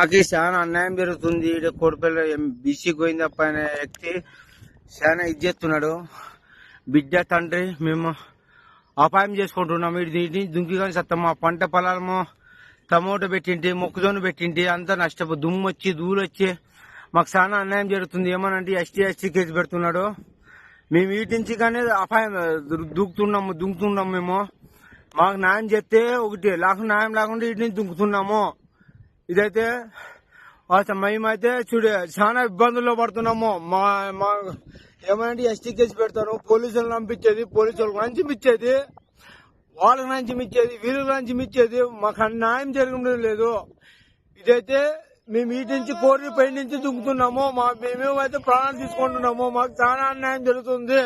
మాకు చాలా అన్యాయం జరుగుతుంది. ఈడ కోడిపల్లి బీసీ గోవిందప్ప అనే వ్యక్తి చాలా ఇది చేస్తున్నాడు. బిడ్డ తండ్రి మేము అపాయం చేసుకుంటున్నాము ఇది ఇది దుంకి కానీ సత్తం. మా పంట పొలాలము టమోటో పెట్టింటి మొక్కజొన్న పెట్టింటి అంతా నష్టపో దుమ్ము వచ్చి ధూళి వచ్చి మాకు చాలా అన్యాయం జరుగుతుంది. ఏమనంటే ఎస్టీ ఎస్టీ కేసు పెడుతున్నాడు. మేము వీటి నుంచి కానీ అపాయం దు- దూకుతున్నాము దుంకుతున్నాము మేము. మాకు న్యాయం చెప్తే ఒకటి లేకుండా న్యాయం లేకుండా వీటిని దుంకుతున్నాము. ఇదైతే అసలు మేమైతే చూడు చాలా ఇబ్బందుల్లో పడుతున్నాము. మా మా ఏమంటే ఎస్టీ కేసు పెడతాను పోలీసులు పంపించేది పోలీసులకు లంచమిచ్చేది వాళ్ళకి లంచమిచ్చేది వీళ్ళకి లంచమిచ్చేది మాకు అన్యాయం న్యాయం జరగడం లేదు. ఇదైతే మేము ఇటు నుంచి కోరి పై నుంచి దుంకుతున్నాము. మా మేమేమైతే ప్రాణాలు తీసుకుంటున్నాము మాకు చాలా అన్యాయం జరుగుతుంది.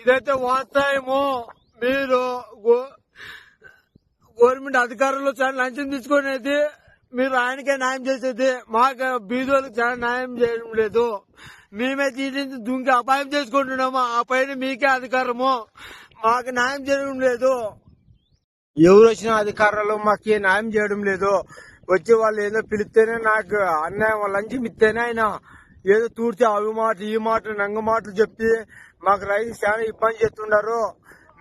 ఇదైతే వాస్తవము మీరు గో- గవర్నమెంట్ అధికారులు చాలా లంచం తీసుకునేది మీరు ఆయనకే న్యాయం చేసేది మాకు బీదోళ్ళకి చాలా న్యాయం చేయడం లేదు. మేమే తీసి దుంకి అపాయం చేసుకుంటున్నాము. ఆ పైన మీకే అధికారము. మాకు న్యాయం చేయడం లేదు. ఎవరు వచ్చిన అధికారులు మాకు న్యాయం చేయడం లేదు. వచ్చి వాళ్ళు ఏదో పిలిస్తేనే నాకు అన్యాయం లంచం ఇస్తేనే ఆయన. ఏదో తూర్చి అవి మాటలు ఈ మాటలు నంగ మాటలు చెప్పి మాకు రైతు చాలా ఇబ్బంది చేస్తున్నారు.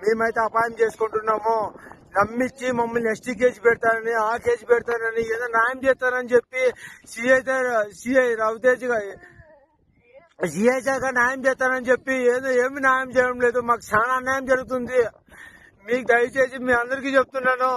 మేమైతే అపాయం చేసుకుంటున్నాము. నమ్మించి మమ్మల్ని ఎస్టీ కేసు పెడతారని ఆ కేసు పెడతారని ఏదో న్యాయం చేస్తారని చెప్పి సిఐ సిఐ రవితేజ్ సిఐ శాఖ న్యాయం చేస్తారని చెప్పి ఏదో ఏమి న్యాయం చేయడం లేదు. మాకు చాలా అన్యాయం జరుగుతుంది. మీకు దయచేసి మీ అందరికీ చెప్తున్నాను.